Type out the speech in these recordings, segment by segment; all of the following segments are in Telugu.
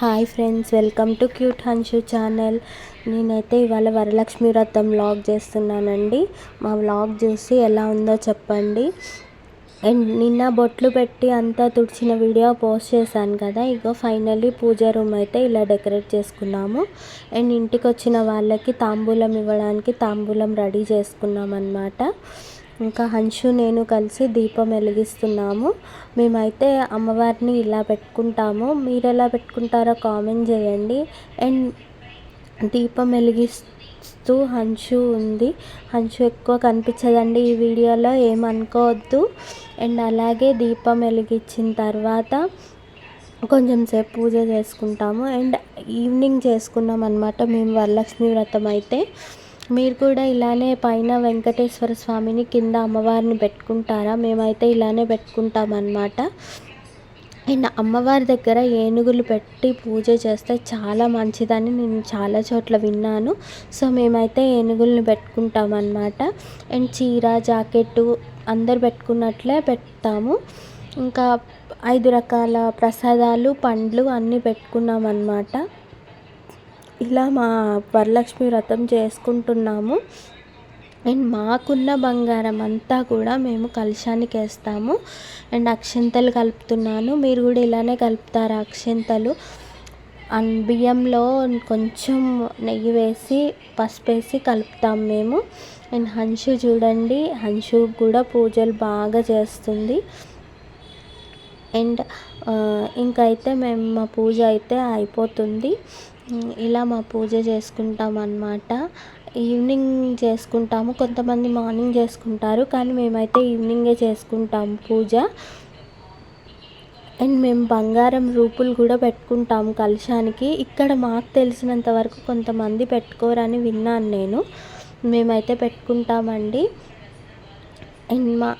Hi friends welcome to cute Hanshu channel నేనైతే ఇవాళ వరలక్ష్మి వ్రతం వ్లాగ్ చేస్తున్నానండి. మా వ్లాగ్ చూసి ఎలా ఉందో చెప్పండి. అండ్ నిన్న బొట్లు పెట్టి అంతా తుడిచిన వీడియో పోస్ట్ చేశాను కదా. ఇగో ఫైనల్లీ పూజ రూమ్ అయితే ఇలా డెకరేట్ చేసుకున్నాము. అండ్ ఇంటికి వచ్చిన వాళ్ళకి తాంబూలం ఇవ్వడానికి తాంబూలం రెడీ చేసుకున్నాం అనమాట ఇంకా హన్షు నేను కలిసి దీపం వెలిగిస్తున్నాము. మేమైతే అమ్మవారిని ఇలా పెట్టుకుంటాము. మీరు ఎలా పెట్టుకుంటారో కామెంట్ చేయండి. అండ్ దీపం వెలిగిస్తూ హన్షు ఉంది. హన్షు ఎక్కువ కనిపించదండి ఈ వీడియోలో ఏమనుకోవద్దు. అండ్ అలాగే దీపం వెలిగించిన తర్వాత కొంచెం సేపు పూజ చేసుకుంటాము. అండ్ ఈవినింగ్ చేసుకున్నాం అనమాట మేము వరలక్ష్మి వ్రతం అయితే. మీరు కూడా ఇలానే పైన వెంకటేశ్వర స్వామిని కింద అమ్మవారిని పెట్టుకుంటారా? మేమైతే ఇలానే పెట్టుకుంటాం అన్నమాట అండ్ అమ్మవారి దగ్గర ఏనుగులు పెట్టి పూజ చేస్తే చాలా మంచిదని నేను చాలా చోట్ల విన్నాను. సో మేమైతే ఏనుగుల్ని పెట్టుకుంటాం అన్నమాట అండ్ చీర జాకెట్టు అందరు పెట్టుకున్నట్లే పెడతాము. ఇంకా ఐదు రకాల ప్రసాదాలు పండ్లు అన్నీ పెట్టుకున్నాం అన్నమాట ఇలా మా వరలక్ష్మి వ్రతం చేసుకుంటున్నాము. అండ్ మాకున్న బంగారం అంతా కూడా మేము కలశానికి వేస్తాము. అండ్ అక్షంతలు కలుపుతున్నాను. మీరు కూడా ఇలానే కలుపుతారు అక్షంతలు? అండ్ బియ్యంలో కొంచెం నెయ్యి వేసి పసుపు వేసి కలుపుతాం మేము. అండ్ హన్షు చూడండి హన్షు కూడా పూజలు బాగా చేస్తుంది. అండ్ ఇంకైతే మేము మా పూజ అయితే అయిపోతుంది. ఇలా మా పూజ చేసుకుంటాం అన్నమాట ఈవినింగ్ చేసుకుంటాము కొంతమంది మార్నింగ్ చేసుకుంటారు కానీ మేమైతే ఈవినింగే చేసుకుంటాం పూజ. అండ్ మేము బంగారం రూపులు కూడా పెట్టుకుంటాము కలశానికి. ఇక్కడ మాకు తెలిసినంత వరకు కొంతమంది పెట్టుకోరని విన్నాను నేను. మేమైతే పెట్టుకుంటామండి. అండ్ మా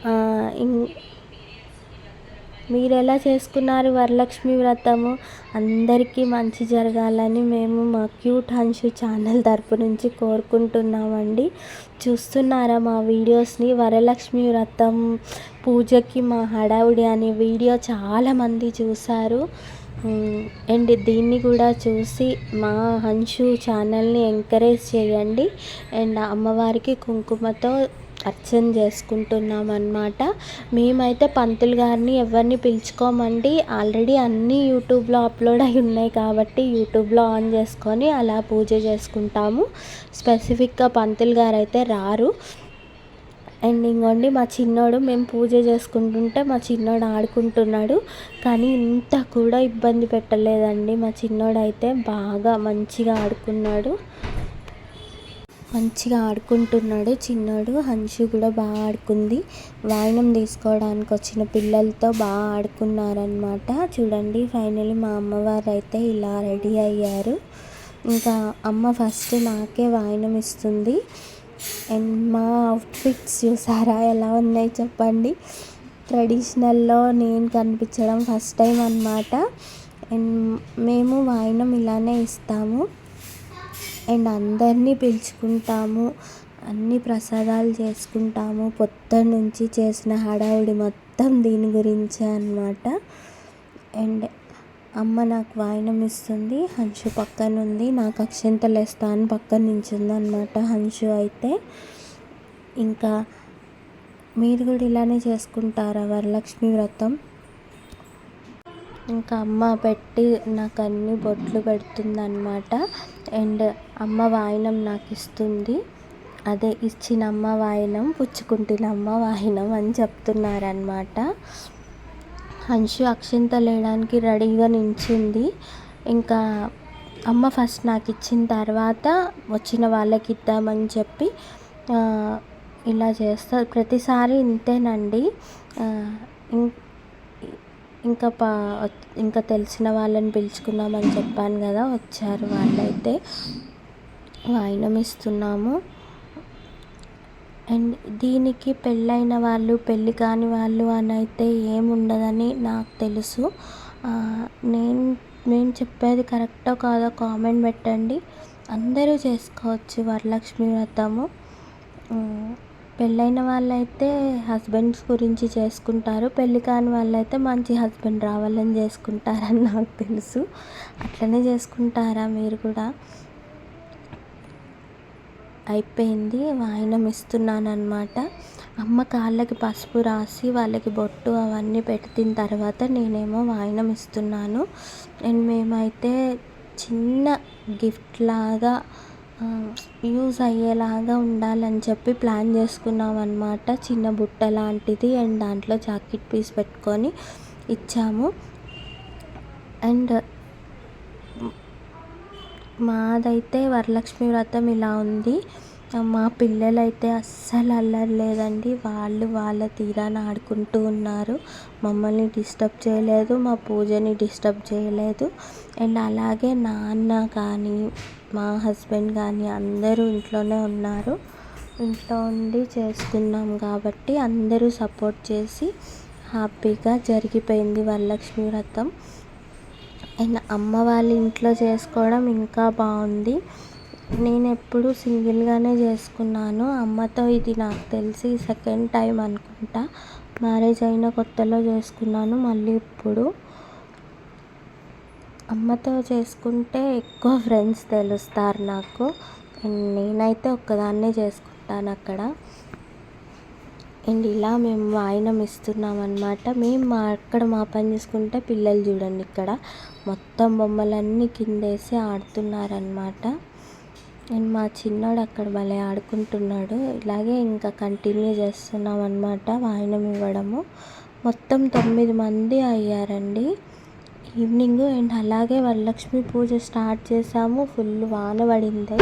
మీరు ఎలా చేసుకున్నారు వరలక్ష్మి వ్రతము? అందరికీ మంచి జరగాలని మేము మా క్యూట్ హన్షు ఛానల్ తరపు నుంచి కోరుకుంటున్నామండి. చూస్తున్నారా మా వీడియోస్ని? వరలక్ష్మి వ్రతం పూజకి మా హడావుడి అనే వీడియో చాలామంది చూశారు. అండ్ దీన్ని కూడా చూసి మా హన్షు ఛానల్ని ఎంకరేజ్ చేయండి. అండ్ అమ్మవారికి కుంకుమతో అర్చన చేసుకుంటున్నాం అన్నమాట మేమైతే పంతులు గారిని ఎవరిని పిలుచుకోమండి ఆల్రెడీ అన్నీ యూట్యూబ్లో అప్లోడ్ అయి ఉన్నాయి కాబట్టి యూట్యూబ్లో ఆన్ చేసుకొని అలా పూజ చేసుకుంటాము. స్పెసిఫిక్గా పంతులు గారు అయితే రారు. అండ్ ఇంకోండి మా చిన్నోడు మేము పూజ చేసుకుంటుంటే మా చిన్నోడు ఆడుకుంటున్నాడు. కానీ ఇంత కూడా ఇబ్బంది పెట్టలేదండి. మా చిన్నోడు అయితే బాగా మంచిగా ఆడుకున్నాడు. మంచిగా ఆడుకుంటున్నాడు. చిన్నోడు హన్షు కూడా బాగా ఆడుకుంది. వాయినం తీసుకోవడానికి వచ్చిన పిల్లలతో బాగా ఆడుకున్నారనమాట చూడండి ఫైనలీ మా అమ్మవారు అయితే ఇలా రెడీ అయ్యారు. ఇంకా అమ్మ ఫస్ట్ నాకే వాయినం ఇస్తుంది. అండ్ మా అవుట్ఫిట్స్ చూసారా ఎలా ఉన్నాయి చెప్పండి. ట్రెడిషనల్లో నేను కనిపించడం ఫస్ట్ టైం అనమాట అండ్ మేము వాయినం ఇలానే ఇస్తాము. అండ్ అందరినీ పిలుచుకుంటాము అన్ని ప్రసాదాలు చేసుకుంటాము. పొద్దున్న నుంచి చేసిన హడావుడి మొత్తం దీని గురించే అనమాట అండ్ అమ్మ నాకు వాయినం ఇస్తుంది హంషు పక్కన ఉంది. నాకు అక్షింతలు వేస్తా అని పక్కన నించుంది అనమాట అయితే. ఇంకా మీరు కూడా ఇలానే చేసుకుంటారా వరలక్ష్మి వ్రతం? ఇంకా అమ్మ పెట్టి నాకు అన్ని బొట్లు పెడుతుంది అనమాట అండ్ అమ్మ వాయినం నాకు ఇస్తుంది అదే ఇచ్చిన అమ్మ వాయినం పుచ్చుకుంటున్న అమ్మ వాయినం అని చెప్తున్నారనమాట అంశు అక్షింత వేయడానికి రెడీగా నించింది. ఇంకా అమ్మ ఫస్ట్ నాకు ఇచ్చిన తర్వాత వచ్చిన వాళ్ళకి ఇద్దామని చెప్పి ఇలా చేస్తా. ప్రతిసారి ఇంతేనండి. ఇంకా పా ఇంకా తెలిసిన వాళ్ళని పిలుచుకున్నామని చెప్పాను కదా వచ్చారు వాళ్ళైతే. వాయినం ఇస్తున్నాము అండ్ దీనికి పెళ్ళైన వాళ్ళు పెళ్ళి కాని వాళ్ళు అని అయితే ఏముండదని నాకు తెలుసు. నేను నేను చెప్పేది కరెక్టో కాదో కామెంట్ పెట్టండి. అందరూ చేసుకోవచ్చు వరలక్ష్మి వ్రతము. పెళ్ళైన వాళ్ళైతే హస్బెండ్స్ గురించి చేసుకుంటారు. పెళ్ళి కాని వాళ్ళైతే మంచి హస్బెండ్ రావాలని చేసుకుంటారని నాకు తెలుసు. అట్లనే చేసుకుంటారా మీరు కూడా? అయిపోయింది. వాయినం ఇస్తున్నాను అనమాట అమ్మ కాళ్ళకి పసుపు రాసి వాళ్ళకి బొట్టు అవన్నీ పెట్టిన తర్వాత నేనేమో వాయినం ఇస్తున్నాను అండ్ మేమైతే చిన్న గిఫ్ట్ లాగా యూజ్ అయ్యేలాగా ఉండాలని చెప్పి ప్లాన్ చేసుకున్నాం అనమాట చిన్న బుట్ట లాంటిది అండ్ దాంట్లో జాకెట్ పీస్ పెట్టుకొని ఇచ్చాము. అండ్ మాదైతే వరలక్ష్మి వ్రతం ఇలా ఉంది. మా పిల్లలైతే అస్సలు అల్లరి లేదండి వాళ్ళు వాళ్ళ తీరాన ఆడుకుంటూ ఉన్నారు. మమ్మల్ని డిస్టర్బ్ చేయలేదు. మా పూజని డిస్టర్బ్ చేయలేదు. అండ్ అలాగే నాన్న కానీ మా హస్బెండ్ కానీ అందరూ ఇంట్లోనే ఉన్నారు. ఇంట్లో ఉండి చేస్తున్నాం కాబట్టి అందరూ సపోర్ట్ చేసి హ్యాపీగా జరిగిపోయింది వరలక్ష్మి వ్రతం. అండ్ అమ్మ వాళ్ళ ఇంట్లో చేసుకోవడం ఇంకా బాగుంది. నేను ఎప్పుడు సింగిల్గానే చేసుకున్నాను. అమ్మతో ఇది నాకు తెలిసి సెకండ్ టైం అనుకుంటా. మ్యారేజ్ అయిన కొత్తలో చేసుకున్నాను మళ్ళీ ఇప్పుడు. అమ్మతో చేసుకుంటే ఎక్కువ ఫ్రెండ్స్ తెలుస్తారు నాకు. అండ్ నేనైతే ఒక్కదాన్నే చేసుకుంటాను అక్కడ. అండ్ ఇలా మేము వాయినం ఇస్తున్నాం అనమాట మేము మా అక్కడ మా పని చేసుకుంటే పిల్లలు చూడండి ఇక్కడ. మొత్తం బొమ్మలన్నీ కిందేసి ఆడుతున్నారనమాట అండ్ మా చిన్నోడు అక్కడ భలే ఆడుకుంటున్నాడు. ఇలాగే ఇంకా కంటిన్యూ చేస్తున్నాం అనమాట వాయినం ఇవ్వడము. మొత్తం తొమ్మిది మంది అయ్యారండి. ఈవినింగ్ అండ్ అలాగే వరలక్ష్మి పూజ స్టార్ట్ చేసాము ఫుల్ వాన పడింది.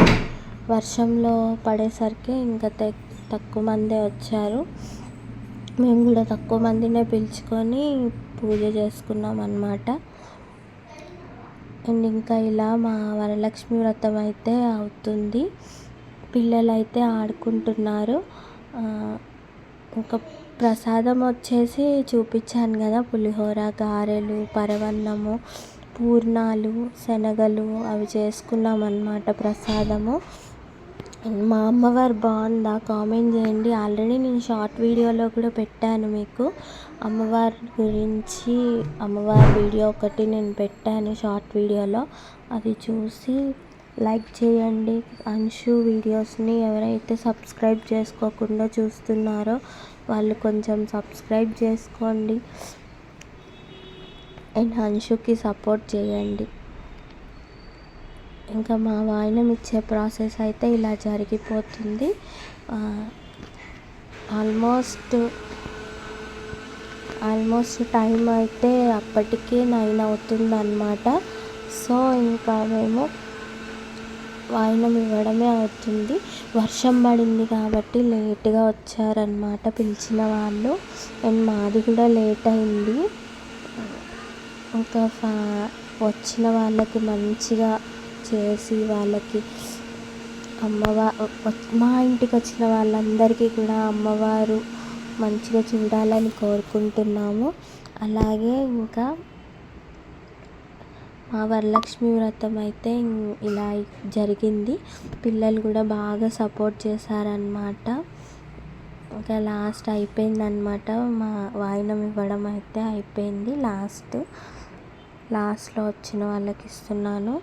వర్షంలో పడేసరికి ఇంకా తక్కువ మందే వచ్చారు. మేము కూడా తక్కువ మందినే పిలుచుకొని పూజ చేసుకున్నాం అన్నమాట. అండ్ ఇంకా ఇలా మా వరలక్ష్మి వ్రతం అయితే అవుతుంది. పిల్లలు అయితే ఆడుకుంటున్నారు ఇంకా ప్రసాదం వచ్చేసి చూపించాను కదా పులిహోర గారెలు పరవన్నము పూర్ణాలు శనగలు అవి చేసుకున్నాం అన్నమాట ప్రసాదము. మా అమ్మవారు బాగుందా? కామెంట్ చేయండి. ఆల్రెడీ నేను షార్ట్ వీడియోలో కూడా పెట్టాను మీకు. అమ్మవారి గురించి అమ్మవారి వీడియో ఒకటి నేను పెట్టాను షార్ట్ వీడియోలో. అది చూసి లైక్ చేయండి. అంశు వీడియోస్ని ఎవరైతే సబ్స్క్రైబ్ చేసుకోకుండా చూస్తున్నారో వాళ్ళు కొంచెం సబ్స్క్రైబ్ చేసుకోండి. అండ్ అంశుకి సపోర్ట్ చేయండి. ఇంకా మా వాయినం ఇచ్చే ప్రాసెస్ అయితే ఇలా జరిగిపోతుంది. ఆల్మోస్ట్ ఆల్మోస్ట్ టైం అయితే అప్పటికే నైన్ అవుతుందన్నమాట. సో ఇంకా మేము వాయినం ఇవ్వడమే అవుతుంది. వర్షం పడింది కాబట్టి లేట్గా వచ్చారనమాట పిలిచిన వాళ్ళు. అండ్ మాది కూడా లేట్ అయింది. ఇంకా వచ్చిన వాళ్ళకి మంచిగా చేసి వాళ్ళకి అమ్మవారు మా ఇంటికి వచ్చిన వాళ్ళందరికీ కూడా అమ్మవారు మంచిగా చూడాలని కోరుకుంటున్నాము. అలాగే ఇంకా మా వరలక్ష్మి వ్రతం అయితే ఇలా జరిగింది. పిల్లలు కూడా బాగా సపోర్ట్ చేశారనమాట ఇంకా లాస్ట్ అయిపోయిందనమాట మా వాయినం ఇవ్వడం అయితే అయిపోయింది లాస్ట్. లాస్ట్లో వచ్చిన వాళ్ళకి ఇస్తున్నాను.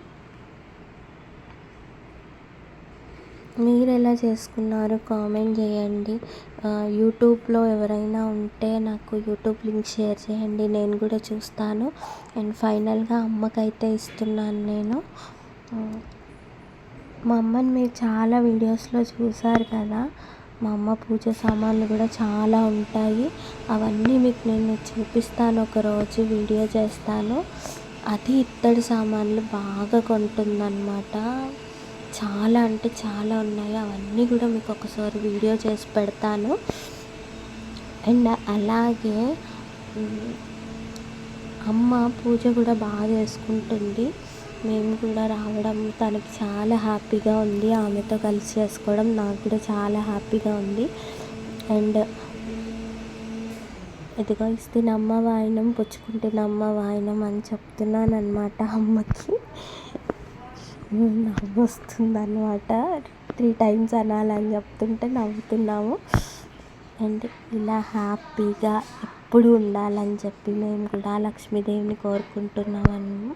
మీరు ఎలా చేసుకున్నారు? కామెంట్ చేయండి. యూట్యూబ్లో ఎవరైనా ఉంటే నాకు యూట్యూబ్ లింక్ షేర్ చేయండి. నేను కూడా చూస్తాను. అండ్ ఫైనల్గా అమ్మకైతే ఇస్తున్నాను నేను. మా అమ్మని మీరు చాలా వీడియోస్లో చూసారు కదా? మా అమ్మ పూజ సామాన్లు కూడా చాలా ఉంటాయి. అవన్నీ మీకు నేను చూపిస్తాను. ఒకరోజు వీడియో చేస్తాను. అది ఇత్తడి సామాన్లు బాగా కొంటుందన్నమాట. చాలా అంటే చాలా ఉన్నాయి. అవన్నీ కూడా మీకు ఒకసారి వీడియో చేసి పెడతాను. అండ్ అలాగే అమ్మ పూజ కూడా బాగా చేసుకుంటుంది. మేము కూడా రావడం తనకి చాలా హ్యాపీగా ఉంది. ఆమెతో కలిసి చేసుకోవడం నాకు కూడా చాలా హ్యాపీగా ఉంది. అండ్ ఇదిగో ఇస్తున్నమ్మ వాయినం పుచ్చుకుంటున్నమ్మ వాయినం అని చెప్తున్నాను అనమాట అమ్మకి. నవ్వు వస్తుంది అనమాట త్రీ టైమ్స్ అనాలని చెప్తుంటే నవ్వుతున్నాము. అండ్ ఇలా హ్యాపీగా ఎప్పుడు ఉండాలని చెప్పి మేము కూడా లక్ష్మీదేవిని కోరుకుంటున్నామని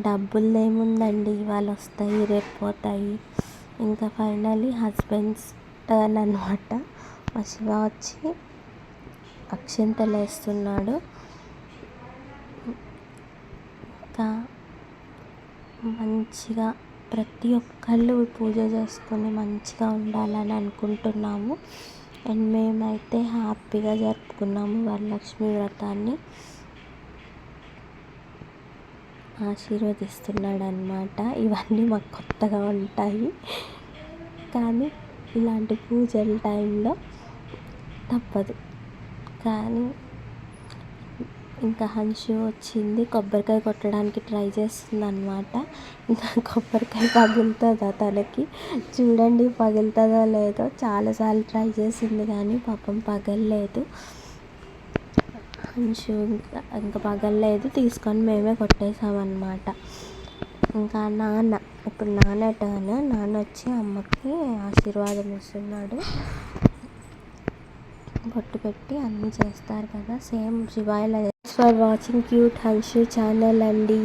డబ్బులు ఏముందండి ఇవాళ వస్తాయి రేపు పోతాయి ఇంకా ఫైనలీ హస్బెండ్స్ టర్న్ అనమాట మా శివ వచ్చి అక్షింతలు వేస్తున్నాడు ఇంకా మంచిగా ప్రతి ఒక్కళ్ళు పూజ చేసుకొని మంచిగా ఉండాలని అనుకుంటున్నాము. అండ్ మేమైతే హ్యాపీగా జరుపుకున్నాము వరలక్ష్మి వ్రతాన్ని. ఆశీర్వదిస్తున్నాడు అనమాట ఇవన్నీ మాకు కొత్తగా ఉంటాయి. కానీ ఇలాంటి పూజల టైంలో తప్పదు. కానీ ఇంకా హన్షు వచ్చింది కొబ్బరికాయ కొట్టడానికి ట్రై చేస్తుంది అనమాట ఇంకా కొబ్బరికాయ పగులుతుందా తనకి? చూడండి పగులుతుందో లేదో. చాలాసార్లు ట్రై చేసింది కానీ పాపం పగలలేదు. హన్షు ఇంకా ఇంకా పగలలేదు. తీసుకొని మేమే కొట్టేసామన్నమాట. ఇంకా నాన్న ఇప్పుడు నాన్న టర్న్ నాన్న వచ్చి అమ్మకి ఆశీర్వాదం ఇస్తున్నాడు. బొట్టు పెట్టి అన్నీ చేస్తారు కదా. సేమ్ శివాయిల for watching cute Hanshu channel అండి